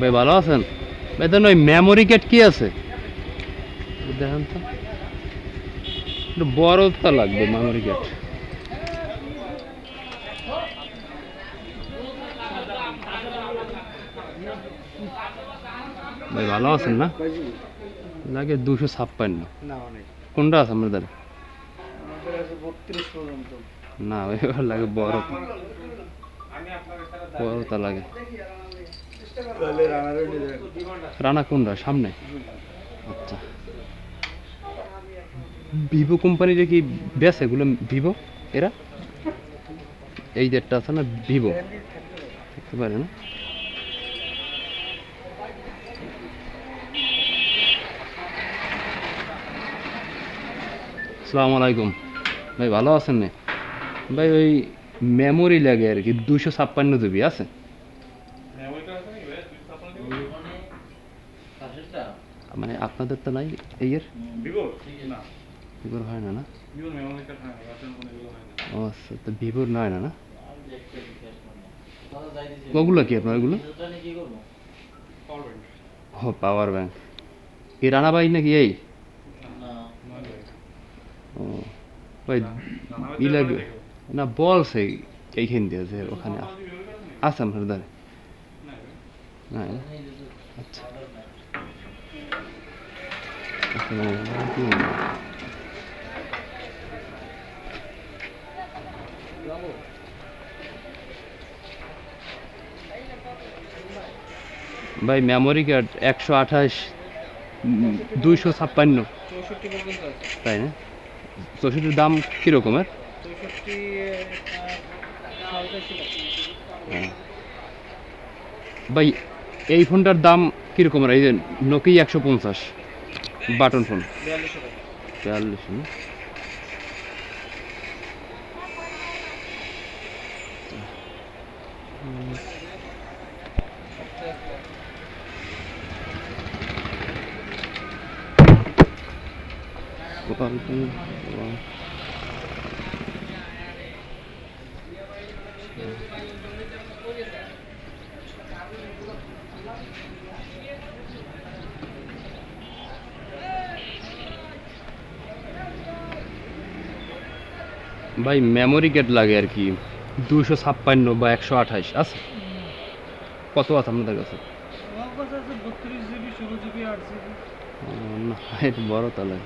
ভাই ভালো আছেন? ভাই দেন ওই মেমোরি কার্ড কি আছে? দেখেন তো। একটু বড় তো লাগবে মেমোরি কার্ড ভাই ভালো আছেন না? লাগে দুশো ছাপ্পান্ন। না অনেক। কোনটা আছে আপনাদের? আমাদের আছে বত্রিশ পর্যন্ত। না ভাই ওর লাগে বড়। বড়টা লাগে তাহলে রানারে নিয়ে যাবেন রানা কোনটা? সামনে? আচ্ছা। ভিভো কোম্পানির কি বেশ এগুলো ভিভো? এরা? এই যেটা আছে না, ভিভো। দেখতে পারে না আসসালামু আলাইকুম। ভাই, ভালো আছেন না? ভাই, ওই মেমোরি লাগে আর কি দুশো ছাপ্পান্ন জিবি, আছে? মানে আপনাদের তো নাই এই এর? ভিভো? না। ভিভোর হয় না না? ও আচ্ছা তো ভিভোর নয় না না? ওগুলো কি আপনার ওগুলো? পাওয়ার ব্যাংক ও পাওয়ার ব্যাংক এই রানাবাই নাকি এই? ও ওই ই লাগবে। না বলছে এইখান দিয়েছে ওখানে আপনার দ্বারে না না? আচ্ছা আসসালামু আলাইকুম। ভাই মেমোরি কার্ড একশো আঠাশ দুইশো ছাপ্পান্ন। তাই না? চৌষট্টির দাম কীরকমের হ্যাঁ। ভাই, এই ফোনটার দাম কীরকমের এই যে নোকিয়া একশো পঞ্চাশ। বাটন ফোন বিয়াল্লিশ না? ওয়ালাইকুম ভাই মেমোরি কার্ড লাগে আর কি দুশো ছাপ্পান্ন বা একশো আঠাশ আছে? কত আছে আপনাদের কাছে? না এটা বড় তাহলে।